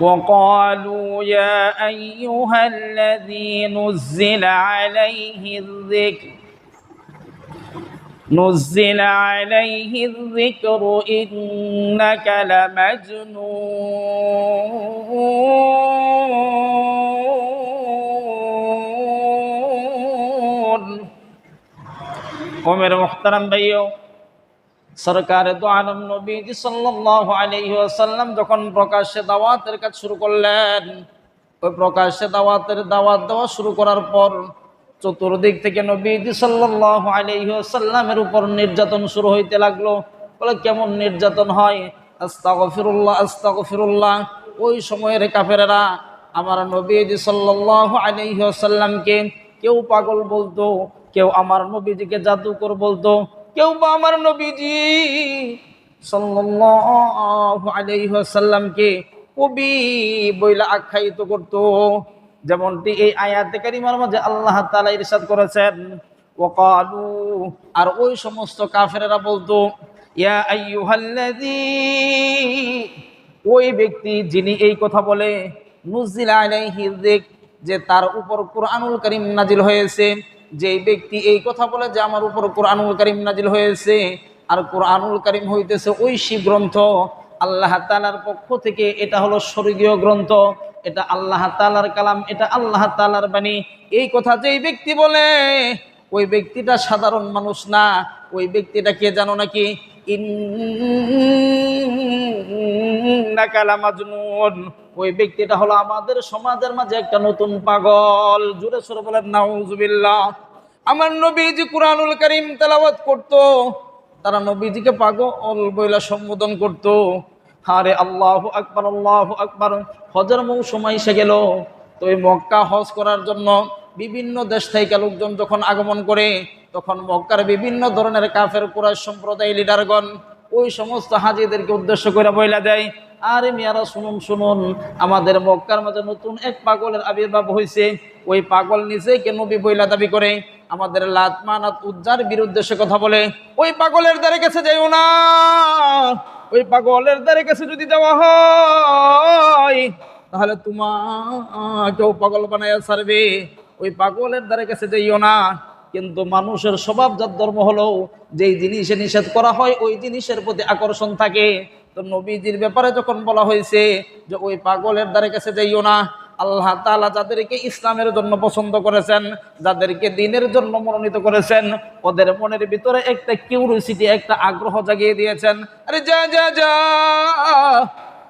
وقالوا يا أيها الذي نزل عليه الذكر نزل عليه الذكر إنك لمجنون. عمر محترم بيو. সরকার দো আলম নবীজি সাল্লাল্লাহু আলাইহি ওয়াসাল্লাম যখন প্রকাশ্যে দাওয়াতের কাজ শুরু করলেন, ওই প্রকাশ্যে দাওয়াতের দাওয়াত দেওয়া শুরু করার পর চতুর্দিক থেকে নবীজি সাল্লাল্লাহু আলাইহি ওয়াসাল্লামের উপর নির্যাতন শুরু হইতে লাগল। বলে, কেমন নির্যাতন হয়? আস্তাগফিরুল্লাহ আস্তাগফিরুল্লাহ। ওই সময়ের কাফেরেরা আমার নবীজি সাল্লাল্লাহু আলাইহি ওয়াসাল্লামকে, কেউ পাগল বলতো, কেউ আমার নবীজিকে জাদুকর বলতো কেউ বা আমার নবীজি ওয়াসাল্লামকে কবি বইলা আখ্যায়িত করত। যেমনটি এই আয়াতে কারিমার মাঝে আল্লাহ তাআলা ইরশাদ করেছেন, ওয়াকালু আর ওই সমস্ত কাফেরেরা বলতো, ইয়া ওই ব্যক্তি যিনি এই কথা বলে, নুজিল আলাইহি যে তার উপর কোরআনুল করিম নাজিল হয়েছে। যে ব্যক্তি এই কথা বলে যে আমার উপর কোরআনুল করিম নাজিল হয়েছে আর কোরআনুল করিম হইতেছে ঐশী গ্রন্থ, আল্লাহ তালার পক্ষ থেকে এটা হলো স্বর্গীয় গ্রন্থ, এটা আল্লাহ তালার কালাম, এটা আল্লাহ তালার বাণী। এই কথা যেই ব্যক্তি বলে, ওই ব্যক্তিটা সাধারণ মানুষ না, ওই ব্যক্তিটা কে জানো নাকি? ওই ব্যক্তিটা হলো আমাদের সমাজের মাঝে একটা নতুন পাগল। জুড়ে সরে বলেন আমার নবীজি কুরআনুল করিম তেলাওয়াত করত। তারা নবীজিকে পাগল বইলা সম্বোধন করত। হারে আল্লাহ আকবার আল্লাহ আকবার। হজের মৌসুম এসে গেল। তো এই মক্কা হজ করার জন্য বিভিন্ন দেশ থেকে লোকজন যখন আগমন করে তখন মক্কার বিভিন্ন ধরনের কাফের, কুরাইশ সম্প্রদায় লিডারগণ ওই সমস্ত হাজিদেরকে উদ্দেশ্য করে বইলা দেয়, আরে মিয়ারা, শুনুন শুনুন, আমাদের মক্কার মাঝে নতুন এক পাগলের আবির্ভাব হয়েছে ওই পাগল নিজে কে নবী বইলা দাবি করে? আমাদের লাতমানাত উজ্জার বিরুদ্ধে সে কথা বলে, ওই পাগলের দ্বারে কাছে যাইও না। ওই পাগলের দ্বারে কাছে যদি যাওয়া হয়, তাহলে তোমাকেও পাগল বানাইয়া ছাড়বে। ওই পাগলের দ্বারে কাছে যাইও না। কিন্তু মানুষের স্বভাব স্বভাবজাত ধর্ম হলো যেই জিনিসে নিষেধ করা হয়, ওই জিনিসের প্রতি আকর্ষণ থাকে। তো নবীজির ব্যাপারে যখন বলা হয়েছে যে, ওই পাগলের দ্বারে কাছে যাইও না। আল্লাহ তালা যাদেরকে ইসলামের জন্য পছন্দ করেছেন, যাদেরকে দিনের জন্য মনোনীত করেছেন, ওদের মনের ভিতরে একটা কিউরিসিটি একটা আগ্রহ জাগিয়ে দিয়েছেন। আরে যা যা যা।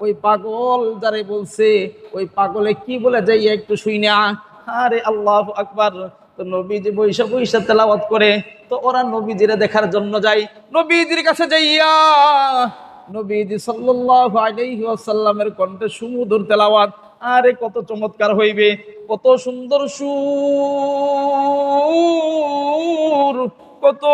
ওই পাগল যারে বলছে, ওই পাগলে কি বলে যাই একটু শুই না। আরে আল্লাহ আকবার। তো নবীজি বৈশা বৈশা তেলাওয়াত করে, তো ওরা নবীজিরে দেখার জন্য যায়। নবীজির কাছে যাইয়া, নবীজি সাল্লাল্লাহু কণ্ঠে সুমধুর তেলাওয়াত, আরে কত চমৎকার হইবে, কত সুন্দর সুর। কত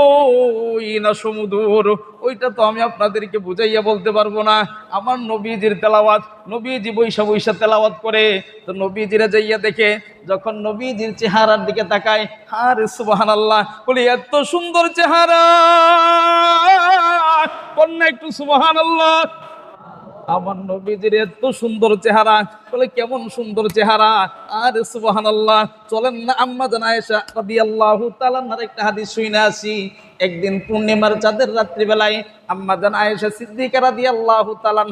না সমুদর, ওইটা তো আমি আপনাদেরকে বুঝাইয়া বলতে পারব না। আমার নবীজির তেলাওয়াত, নবীজি বৈশা বৈশা তেলাওয়াত করে, তো নবীজিরা যাইয়া দেখে, যখন নবীজির চেহারার দিকে তাকায়, হার সুবাহান আল্লাহ বলি, এত সুন্দর চেহারা! কন্যা একটু সুবাহান আল্লাহ আমার নবীজির এত সুন্দর চেহারা। বলে, কেমন সুন্দর চেহারা। আর সুবাহান আল্লাহ চলেন না আম্মা জান আয়েশা রাদিয়াল্লাহু তাআলার একটা হাদিস শুনে আসি। একদিন পূর্ণিমার চাঁদের রাত্রিবেলায় আম্মা জান আয়েশা সিদ্দিকা রাদিয়াল্লাহু তাআলার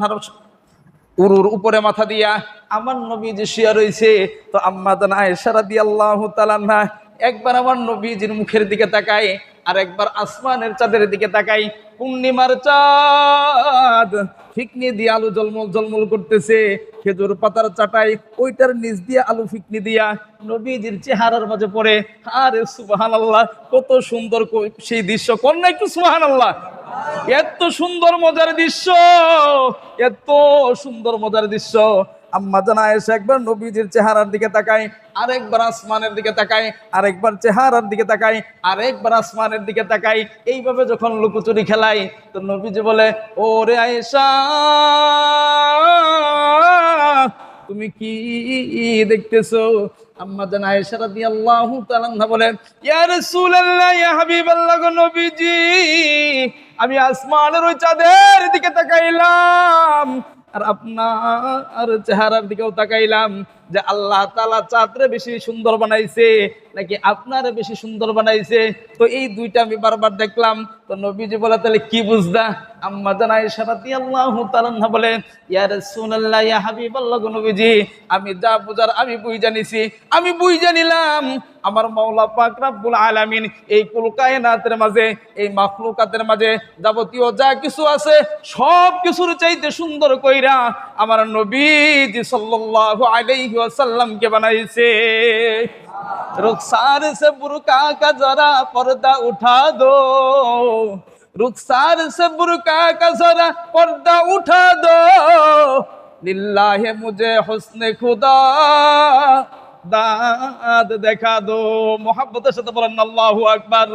উরুর উপরে মাথা দিয়া, আমার নবীজি শুয়ে রয়েছে তো আম্মা জান আয়েশা রাদিয়াল্লাহু তাআলা একবার আমার নবীজির মুখের দিকে তাকায় আর একবার আসমানের চাঁদের দিকে তাকাই, পূর্ণিমার চাঁদ। ফিকনি দিয়ে আলু জলমল জলমল করতেছে। খেজুর পাতার চাটাই, ওইটার নিচ দিয়ে আলু ফিকনি দিয়া নবীজির চেহারার মাঝে পড়ে। আরে সুবাহান আল্লাহ কত সুন্দর সেই দৃশ্য। কোন না একটু সুবাহান আল্লাহ এত সুন্দর মজার দৃশ্য, এত সুন্দর মজার দৃশ্য। আম্মা জানা একবার চেহারার দিকে দিকে চেহারার দিকে দিকে এইভাবে যখন লুকোচুরি খেলায় তো নবীজি বলে ও রে আয়েশা, তুমি কি দেখতেছো? আম্মা জান আয়েশা রাদিয়াল্লাহু তাআলা বলেন ইয়া রাসূলুল্লাহ, ইয়া হাবিবাল্লাহ গো নবীজি, আমি আসমানের ওই চাঁদের দিকে তাকাইলাম আর আপনার চেহারার দিকেও তাকাইলাম। যে আল্লাহ তালা চাঁদরে বেশি সুন্দর বানাইছে, নাকি আপনার বেশি সুন্দর বানাইছে? তো এই দুইটা আমি বারবার দেখলাম। তো নবীজি বলে, তাহলে কি বুঝদা আম্মা জানাই সারাতি আল্লাহ বলে, ইয়া ইয়া হাবিবাল্লাহ গো নবীজি, আমি যা বুঝার আমি জানিছি, আমি জানিলাম। আমার মাওলা আলামিন এই কুল কায়নাতের মাঝে, এই মাঝে যাবতীয় যা কিছু আছে সব কিছুর চাইতে সুন্দর কইরা আমার নবীজি সাল্লাল্লাহু আলাইহি ওসাল্লামকে বানাইছে। রুখসার সে বুরকা কা জরা পর্দা উঠা দো। রুখসার সে বুরকা কা জরা পর্দা উঠা দো। লিল্লাহে মুজে হোসনে খুদা দাঁত দেখা দো। মোহাব্বতের সাথে বলেন, আল্লাহু আকবার।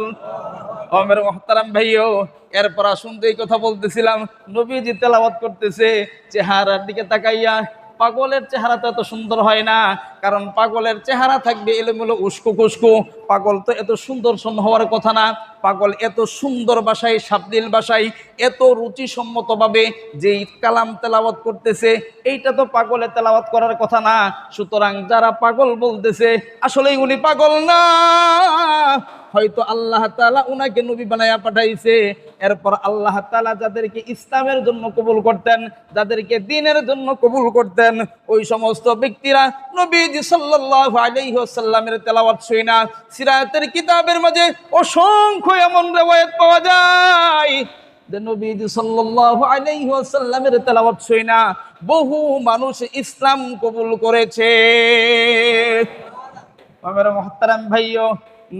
আমার মোহতারাম ভাইও, এরপর শুনতে এই কথা বলতেছিলাম। নবীজি তেলাওয়াত করতেছে, চেহারার দিকে তাকাইয়া পাগলের চেহারা তো এত সুন্দর হয় না। কারণ পাগলের চেহারা থাকবে এলোমেলো উস্কো কুস্কো। পাগল তো এত সুন্দর সম হওয়ার কথা না। পাগল এত সুন্দর বাসায় সাবদিল বাসায়, এত রুচিসম্মতভাবে যেই কালাম তেলাওয়াত করতেছে, এইটা তো পাগলে তেলাওয়াত করার কথা না। সুতরাং যারা পাগল বলতেছে আসলে উনি পাগল না। হয়তো আল্লাহ তালা উনাকে নবী বানাইয়া পাঠাইছে। এরপর আল্লাহ তালা যাদেরকে ইসলামের জন্য কবুল করতেন, যাদেরকে দিনের জন্য কবুল করতেন, ওই সমস্ত ব্যক্তিরা নবীজি সাল্লাল্লাহু আলাইহি ওয়াসাল্লামের তেলাওয়াত শুই না, সিরাতের কিতাবের মাঝে অসংখ্য এমন রেওয়ায়াত পাওয়া যায় নবীজি না, বহু মানুষ ইসলাম কবুল করেছে।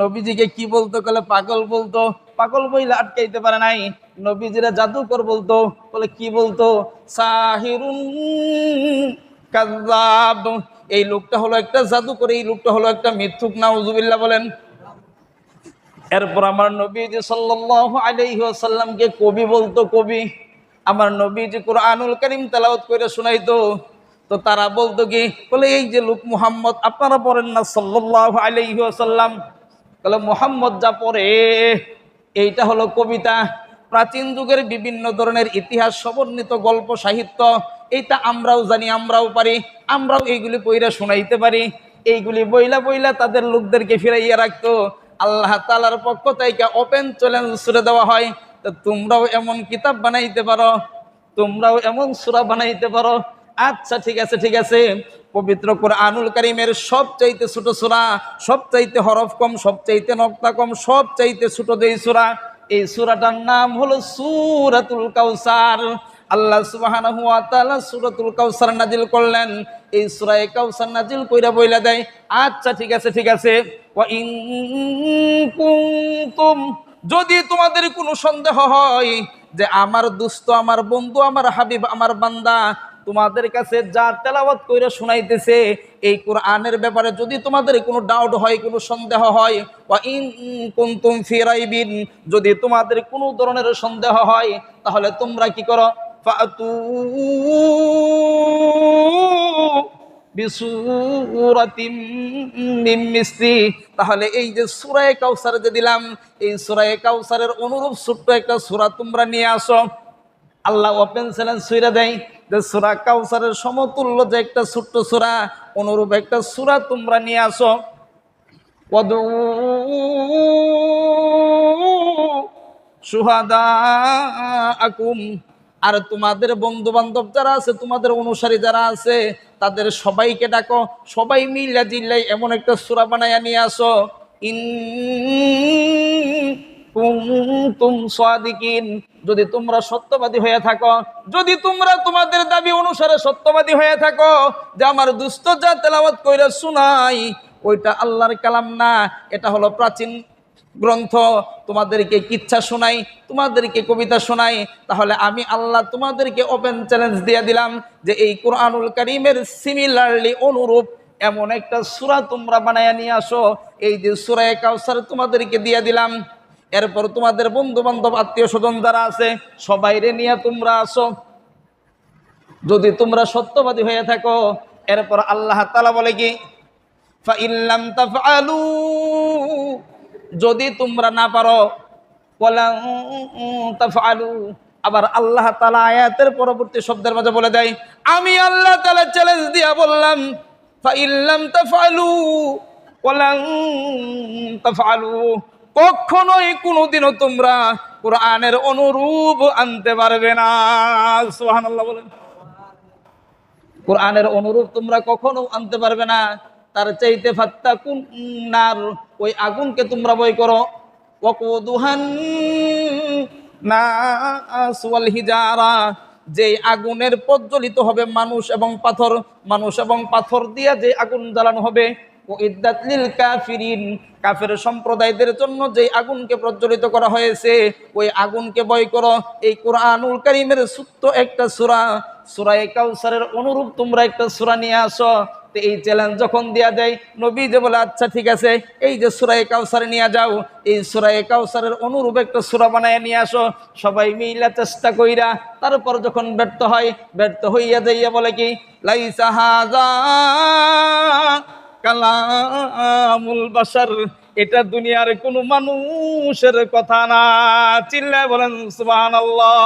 নবীজিকে কি বলতো, কলে পাগল বলতো, পাগল বইলে আটকাইতে পারে নাই, নবীজিরা জাদুকর বলতো, বলে কি বলতো, সাহিরুন কাযাব এই লোকটা হলো একটা জাদুকর, এই লোকটা হলো একটা মিথ্যুক, নাউজুবিল্লাহ বলেন। এরপর আমার আলাইহি ওয়াসাল্লামকে কবি বলতো কবি, আমার নবীজি কোরআনুল কারীম তেলাওয়াত করে শোনাইতো। তো তারা বলতো কি, বলে এই যে লোক মুহাম্মদ, আপনারা পড়েন না সাল্লাল্লাহু আলাইহি ওয়াসাল্লাম? বলে, মুহাম্মদ যা পড়ে, এইটা হলো কবিতা। প্রাচীন যুগের বিভিন্ন ধরনের ইতিহাস সমন্বিত গল্প, সাহিত্য এইটা আমরাও জানি, আমরাও পারি, আমরাও এইগুলি পইরা শোনাইতে পারি। এইগুলি বইলা বইলা তাদের লোকদেরকে ফিরাইয়া রাখতো। আল্লাহ তালার পক্ষ থেকে ওপেন চ্যালেঞ্জ ছুড়ে দেওয়া হয়। তো তোমরাও এমন কিতাব বানাইতে পারো, তোমরাও এমন সুরা বানাইতে পারো। আচ্ছা ঠিক আছে ঠিক আছে। পবিত্র কোরআনুল কারিমের সব চাইতে ছোট সুরা সব চাইতে হরফ কম সব চাইতে নক্তা কম সব চাইতে ছোট যেই সুরা, এই সুরাটার নাম হলো সুরাতুল কাউসার আল্লাহ সুবহানাহু ওয়া তাআলা সূরাতুল কাউসার নাজিল করলেন। এই সূরায়ে কাউসার নাজিল কইরা বইলা দেয় আচ্ছা ঠিক আছে ঠিক আছে। যদি তোমাদের কোনো সন্দেহ হয় যে আমার দুস্থ আমার বন্ধু, আমার হাবিব, আমার বান্দা তোমাদের কাছে যা তেলাওয়াত কইরা শোনাইতেছে, এই কোরআনের ব্যাপারে যদি তোমাদের কোনো ডাউট হয়, কোনো সন্দেহ হয় বা ইন কুনতুম যদি তোমাদের কোনো ধরনের সন্দেহ হয়, তাহলে তোমরা কি করো? তাহলে এই যে সুরায় কাউসার যে দিলাম, এই সুরায় কাউসারের অনুরূপ ছোট্ট একটা সূরা তোমরা নিয়ে আসো। আল্লাহ ওপেন চ্যালেঞ্জ সুইরা দেয় যে সূরা কাউসারের সমতুল্য যে একটা ছোট্ট সূরা, অনুরূপ একটা সূরা তোমরা নিয়ে আসো। সুহাদা আকুম আর তোমাদের বন্ধু বান্ধব যারা আছে, তোমাদের অনুসারী যারা আছে, তাদের সবাইকে ডাকো। সবাই মিল্লা জিল্লাই এমন একটা সুরা বানাইয়া নিয়ে আসো। যদি তোমরা সত্যবাদী হয়ে থাকো, যদি তোমরা তোমাদের দাবি অনুসারে সত্যবাদী হয়ে থাকো, যে আমার দুস্থ যা তেলাওয়াত কইরা শুনাই, ওইটা আল্লাহর কালাম না, এটা হলো প্রাচীন গ্রন্থ, তোমাদেরকে কিচ্ছা শোনাই, তোমাদেরকে কবিতা শোনাই, তাহলে আমি আল্লাহ তোমাদেরকে ওপেন চ্যালেঞ্জ দিয়ে দিলাম যে এই কোরআনুল করিমের সিমিলারলি অনুরূপ এমন একটা সুরা তোমরা বানায় নিয়ে আসো। এই যে সুরায় কাউসার তোমাদেরকে দিয়ে দিলাম। এরপর তোমাদের বন্ধু বান্ধব আত্মীয় স্বজন যারা আছে, সবাইরে নিয়ে তোমরা আসো। যদি তোমরা সত্যবাদী হয়ে থাকো, এরপর আল্লাহ তালা বলে কি? ফাইল্লাম যদি তোমরা না পারো আবার আল্লাহ তালা আয়াতের পরবর্তী শব্দের মাঝে বলে দেয়, আমি আল্লাহ তালা চ্যালেঞ্জ দিয়া বললাম কখনোই কোনোদিনও তোমরা কোরআনের অনুরূপ আনতে পারবে না। সুবহানাল্লাহ বলেন। কোরআনের অনুরূপ তোমরা কখনো আনতে পারবে না। তার চাইতে ফাত্তা কুন নার। ওই আগুনকে তোমরা বই করো। ওয়াকুদুহান নাস ওয়াল হিজারা যে আগুনের প্রজ্বলিত হবে মানুষ এবং পাথর, মানুষ এবং পাথর দিয়া যে আগুন জ্বালানো হবে। ও ইদ্দাতলিল কাফিরিন, কাফের সম্প্রদায়দের জন্য যে আগুনকে প্রজ্বলিত করা হয়েছে, ওই আগুনকে বয় করো। এই কোরআনুল কারিমের সুত্ত একটা সূরা সূরা কাউসারের অনুরূপ তোমরা একটা সূরা নিয়ে আসো। তো এই চ্যালেঞ্জ যখন দেয়া যায় নবী যে বলে আচ্ছা ঠিক আছে, এই যে সুরায় কাউসারে নিয়ে যাও, এই সুরায় কাউসারের অনুরূপ একটা সুরা বানায় নিয়ে আসো। সবাই মিলা চেষ্টা কইরা তারপর যখন ব্যর্থ হয়, ব্যর্থ হইয়া যাইয়া বলে কি, লাইসা হাজা কালামুল বাসার এটা দুনিয়ার কোনো মানুষের কথা না। চিল্লায় বলেন, সুবহানাল্লাহ।